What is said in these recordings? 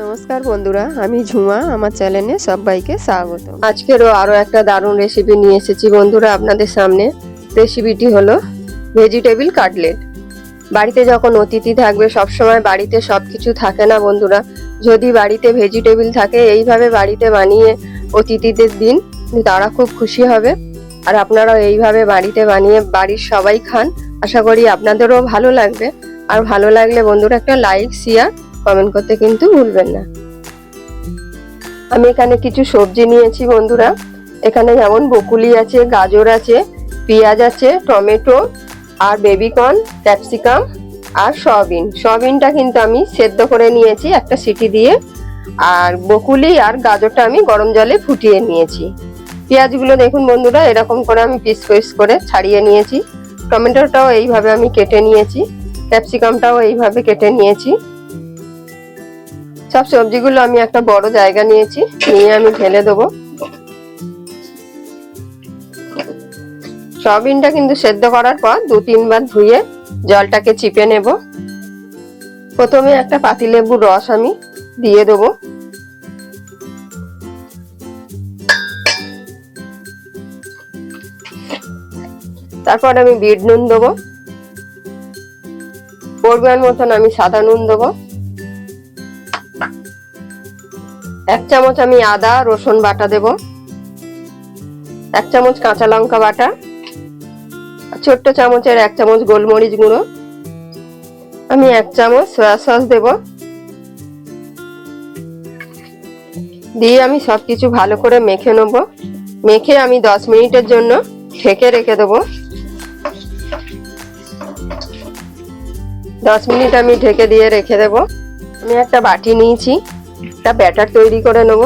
নমস্কার বন্ধুরা, আমি ঝুমা, আমার চ্যানেলে সবাইকে স্বাগত। আজকেরও আরও একটা দারুণ রেসিপি নিয়ে এসেছি বন্ধুরা আপনাদের সামনে। রেসিপিটি হলো ভেজিটেবিল কাটলেট বাড়িতে যখন অতিথি থাকবে, সবসময় বাড়িতে সব কিছু থাকে না বন্ধুরা। যদি বাড়িতে ভেজিটেবিল থাকে, এইভাবে বাড়িতে বানিয়ে অতিথিদের দিন তারা খুব খুশি হবে। আর আপনারাও এইভাবে বাড়িতে বানিয়ে বাড়ির সবাই খান। আশা করি আপনাদেরও ভালো লাগবে। আর ভালো লাগলে বন্ধুরা একটা লাইক শেয়ার কমেন্ট করতে কিন্তু ভুলবেন না। আমি এখানে কিছু সবজি নিয়েছি বন্ধুরা। এখানে যেমন বকুলি আছে, গাজর আছে, পেঁয়াজ আছে, টমেটো আর বেবিকর্ন, ক্যাপসিকাম আর সয়াবিন। সয়াবিনটা কিন্তু আমি সেদ্ধ করে নিয়েছি একটা সিটি দিয়ে। আর বকুলি আর গাজরটা আমি গরম জলে ফুটিয়ে নিয়েছি। পেঁয়াজগুলো দেখুন বন্ধুরা, এরকম করে আমি পিস পিস করে ছাড়িয়ে নিয়েছি। টমেটোটাও এইভাবে আমি কেটে নিয়েছি। ক্যাপসিকামটাও এইভাবে কেটে নিয়েছি। সব সবজিগুলো আমি একটা বড় জায়গা নিয়েছি, নিয়ে আমি ঢেলে দেবো। সয়াবিনটা কিন্তু সেদ্ধ করার পর দু তিনবার ধুয়ে জলটাকে চিপে নেব। প্রথমে একটা পাতিলেবুর রস আমি দিয়ে দেবো। তারপর আমি বিট নুন দেবো। পরিমাণ মতন আমি সাদা নুন দেবো। এক চামচ আমি আদা, রসুন বাটা দেব। এক চামচ কাঁচা লঙ্কা বাটা। ছোট্ট চামচের এক চামচ গোলমরিচ গুঁড়ো। আমি এক চামচ সয়া সস দেব। দিয়ে আমি সবকিছু ভালো করে মেখে নেব। মেখে আমি দশ মিনিটের জন্য ঢেকে রেখে দেবো। দশ মিনিট আমি ঢেকে দিয়ে রেখে দেব। আমি একটা বাটি নিয়েছি। একটা ব্যাটার তৈরি করে নেব।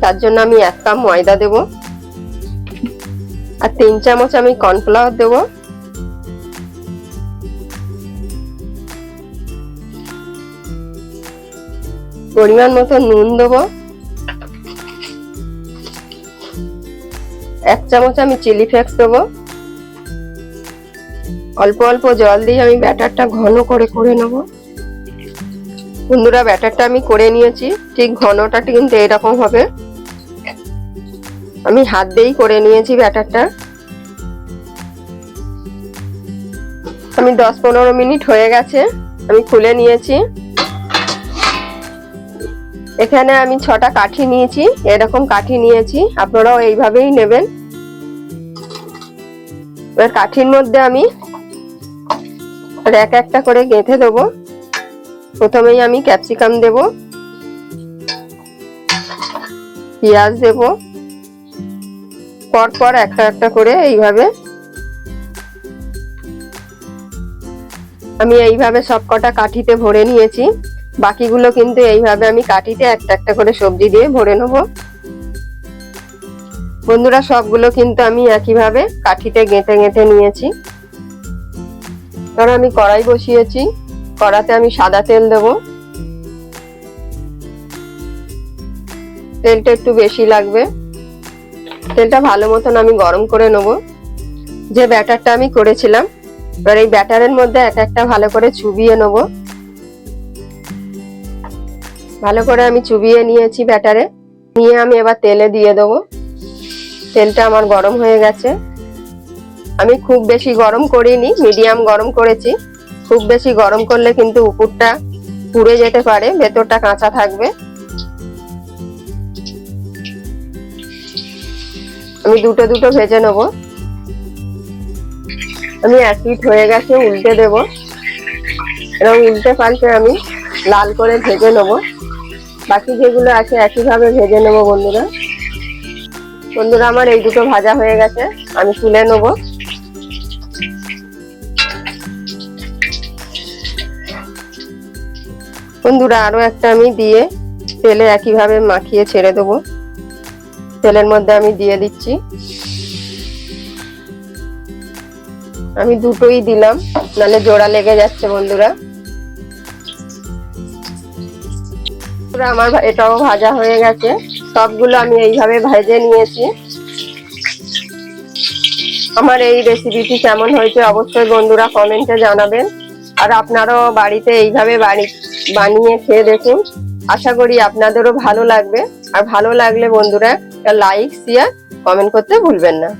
তার জন্য আমি এক কাপ ময়দা দেব। আর তিন চামচ আমি কর্নফ্লাওয়ার দেব। পরিমাণ মতো নুন দেব। এক চামচ আমি চিলি ফ্লেক্স দেবো। অল্প অল্প জল দিয়ে আমি ব্যাটারটা ঘন করে করে নেব। বন্ধুরা, ব্যাটারটা আমি করে নিয়েছি। ঠিক ঘনটা কিন্তু এরকম হবে। আমি হাত দিয়েই করে নিয়েছি ব্যাটারটা। আমি দশ পনেরো মিনিট হয়ে গেছে, আমি খুলে নিয়েছি। এখানে আমি ছটা কাঠি নিয়েছি, এরকম কাঠি নিয়েছি, আপনারাও এইভাবেই নেবেন। এবার কাঠির মধ্যে আমি এক একটা করে গেঁথে দেবো। প্রথমেই আমি ক্যাপসিকাম দেব, পেঁয়াজ দেব পর পর একটা একটা করে এইভাবে আমি এইভাবে সব কটা কাঠিতে ভরে নিয়েছি, বাকিগুলো কিন্তু এইভাবে আমি কাঠিতে একটা একটা করে সবজি দিয়ে ভরে নেব। বন্ধুরা, সবগুলো কিন্তু আমি একইভাবে কাঠিতে গেঁথে গেঁথে নিয়েছি। কারণ আমি কড়াই বসিয়েছি কড়াতে আমি সাদা তেল দেব। তেলটা একটু বেশি লাগবে। তেলটা ভালো মতন আমি গরম করে নেব। যে ব্যাটারটা আমি করেছিলাম, এবার এই ব্যাটারের মধ্যে এক একটা ভালো করে চুবিয়ে নেব। ভালো করে আমি চুবিয়ে নিয়েছি ব্যাটারে। নিয়ে আমি এবার তেলে দিয়ে দেবো। তেলটা আমার গরম হয়ে গেছে। আমি খুব বেশি গরম করিনি, মিডিয়াম গরম করেছি। খুব বেশি গরম করলে কিন্তু উপরটা পুড়ে যেতে পারে, ভেতরটা কাঁচা থাকবে। আমি দুটো দুটো ভেজে নেব। আমি এক পিঠ হয়ে গেছে, উল্টে দেব। এবং উল্টে পাল্টে আমি লাল করে ভেজে নেব। বাকি যেগুলো আছে একইভাবে ভেজে নেব বন্ধুরা। বন্ধুরা, আমার এই দুটো ভাজা হয়ে গেছে, আমি তুলে নেব। বন্ধুরা, আরও একটা আমি দিয়ে তেলে একইভাবে মাখিয়ে ছেড়ে দেবো। তেলের মধ্যে আমি দিয়ে দিচ্ছি। আমি দুটোই দিলাম, নালে জোড়া লেগে যাচ্ছে বন্ধুরা। আমার এটাও ভাজা হয়ে গেছে। সবগুলো আমি এইভাবে ভেজে নিয়েছি। আমার এই রেসিপিটি কেমন হয়েছে অবশ্যই বন্ধুরা কমেন্টে জানাবেন। আর আপনারও বাড়িতে এইভাবে বাড়ি বানিয়ে খেয়ে দেখুন। আশা করি আপনাদেরও ভালো লাগবে। আর ভালো লাগলে বন্ধুরা লাইক শেয়ার কমেন্ট করতে ভুলবেন না।